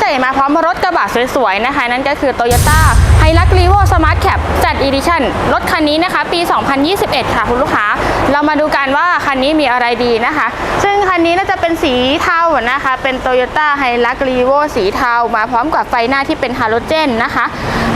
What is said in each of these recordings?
จะเอามาพร้อมรถกระบะสวยๆนะคะ นั่นก็คือ Toyota h i l u x r e v o Smart Cap Z Edition รถคันนี้นะคะ ปี 2021 ค่ะคุณลูกค้า เรามาดูกันว่าคันนี้มีอะไรดีนะคะ ซึ่งคันนี้น่าจะเป็นสีเทานะคะ เป็น Toyota h i l u x r e v o สีเทามาพร้อมกับไฟหน้าที่เป็นฮาโลเจนนะคะ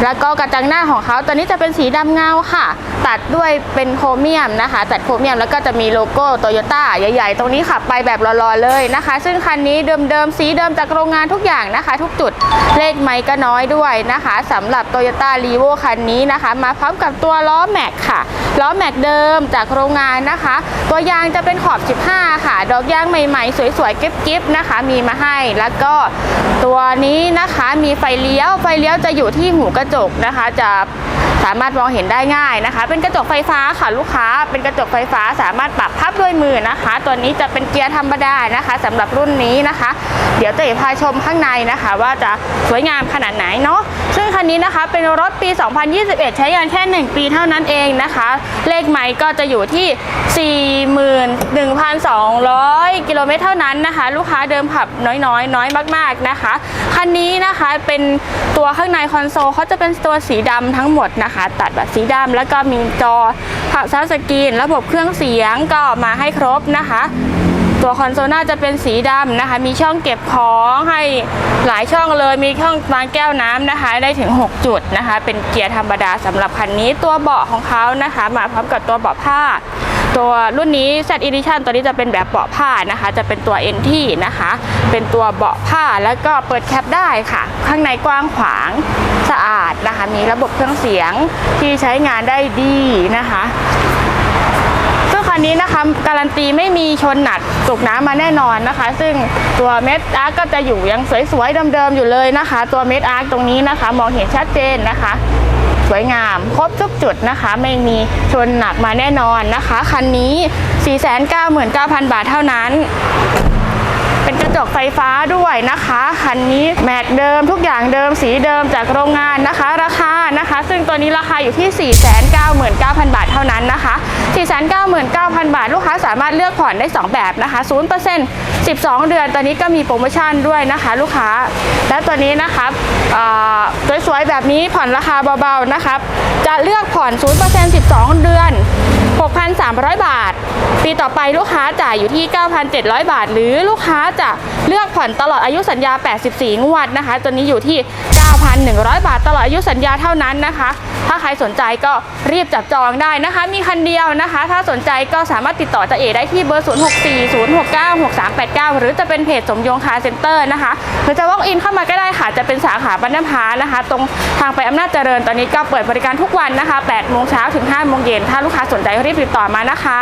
แล้วก็กระจังหน้าของเขาตัวนี้จะเป็นสีดำเงาค่ะ ตัดด้วยเป็นโครเมียมนะคะ ตัดโครเมียมแล้วก็จะมีโลโก้โตโยต้าใหญ่ ๆ ตรงนี้ขับไปแบบรอๆเลยนะคะ ซึ่งคันนี้เดิมๆสีเดิมจากโรงงานทุกอย่างนะคะ ทุกจุดเลขไมค์ก็น้อยด้วยนะคะสำหรับ Toyota r e v o คันนี้นะคะ มาพร้อมกับตัวล้อแม็กค่ะล้อแม็กเดิมจากโรงงานนะคะ ตัวยางจะเป็นขอบ 15 ค่ะ ดอกยางใหม่ๆ สวยๆกิ๊บๆนะคะ มีมาให้แล้วก็ตัวนี้นะคะมีไฟเลี้ยวไฟเลี้ยวจะอยู่ที่หูกระจกนะคะจะ สามารถมองเห็นได้ง่ายนะคะ เป็นกระจกไฟฟ้าค่ะลูกค้า เป็นกระจกไฟฟ้าสามารถปรับพับด้วยมือนะคะ ตัวนี้จะเป็นเกียร์ธรรมดานะคะสำหรับรุ่นนี้นะคะ เดี๋ยวเต๋พาชมข้างในนะคะ ว่าจะสวยงามขนาดไหนเนาะซึ่งคันนี้นะคะเป็นรถปี 2021 ใช้งานแค่ 1 ปีเท่านั้นเองนะคะ เลขไมค์ก็จะอยู่ที่ 41,200 กิโลเมตรเท่านั้นนะคะ ลูกค้าเดิมขับน้อยๆน้อยมาก ๆนะคะคันนี้นะคะเป็นตัวข้างในคอนโซลเขาจะเป็นตัวสีดำทั้งหมดนะคะตัดแบบสีดำแล้วก็มีจอผับซับสกรีน ระบบเครื่องเสียงก็มาให้ครบนะคะ ตัวคอนโซลน่าจะเป็นสีดำนะคะ มีช่องเก็บของให้หลายช่องเลย มีช่องวางแก้วน้ำนะคะ ได้ถึง 6 จุดนะคะ เป็นเกียร์ธรรมดาสำหรับคันนี้ ตัวเบาะของเขานะคะ มาพร้อมกับตัวเบาะผ้า ตัวรุ่นนี้ Z Edition ตัวนี้จะเป็นแบบเบาะผ้านะคะ จะเป็นตัว NT นะคะ เป็นตัวเบาะผ้าแล้วก็เปิดแคปได้ค่ะ ข้างในกว้างขวางสะอาดนะคะ มีระบบเครื่องเสียงที่ใช้งานได้ดีนะคะซึ่งคันนี้นะคะการันตีไม่มีชนหนักตกน้ำมาแน่นอนนะคะ ซึ่งตัวเม็ดอาร์ก็จะอยู่ยังสวยๆเดิมๆอยู่เลยนะคะ ตัวเม็ดอาร์ตรงนี้นะคะ มองเห็นชัดเจนนะคะ สวยงาม ครบทุกจุดนะคะ ไม่มีชนหนักมาแน่นอนนะคะ คันนี้ 499,000 บาทเท่านั้น เป็นกระจกไฟฟ้าด้วยนะคะ คันนี้แม็กเดิมทุกอย่างเดิมสีเดิมจากโรงงานนะคะ ราคา ซึ่งตัวนี้ราคาอยู่ที่ 499,000 บาทเท่านั้นนะคะ 499,000 บาท ลูกค้าสามารถเลือกผ่อนได้ 2 แบบนะคะ0% 12 เดือนตอนนี้ก็มีโปรโมชั่นด้วยนะคะ ลูกค้า และตัวนี้นะคะสวยๆแบบนี้ผ่อนราคาเบาๆนะคะจะเลือกผ่อน 0% 12 เดือน 6,300 บาท ปีต่อไปลูกค้าจ่ายอยู่ที่ 9,700 บาท หรือลูกค้าจะเลือกผ่อนตลอดอายุสัญญา 84 งวดนะคะ ตัวนี้อยู่ที่ 9,100 บาท ตลอดอายุสัญญาเท่านั้นนะคะ ถ้าใครสนใจก็รีบจับจองได้นะคะ มีคันเดียวนะคะ ถ้าสนใจก็สามารถติดต่อจะเอได้ที่เบอร์ 0640696389 หรือจะเป็นเพจสมยงคาร์เซ็นเตอร์นะคะหรือจะ walk in เข้ามาก็ได้ค่ะ จะเป็นสาขาบรรณพานะคะ ตรงทางไปอำนาจเจริญ ตอนนี้ก็เปิดบริการทุกวันนะคะ8โมงเช้าถึง5โมงเย็นถ้าลูกค้าสนใจรีบติดต่อมานะคะ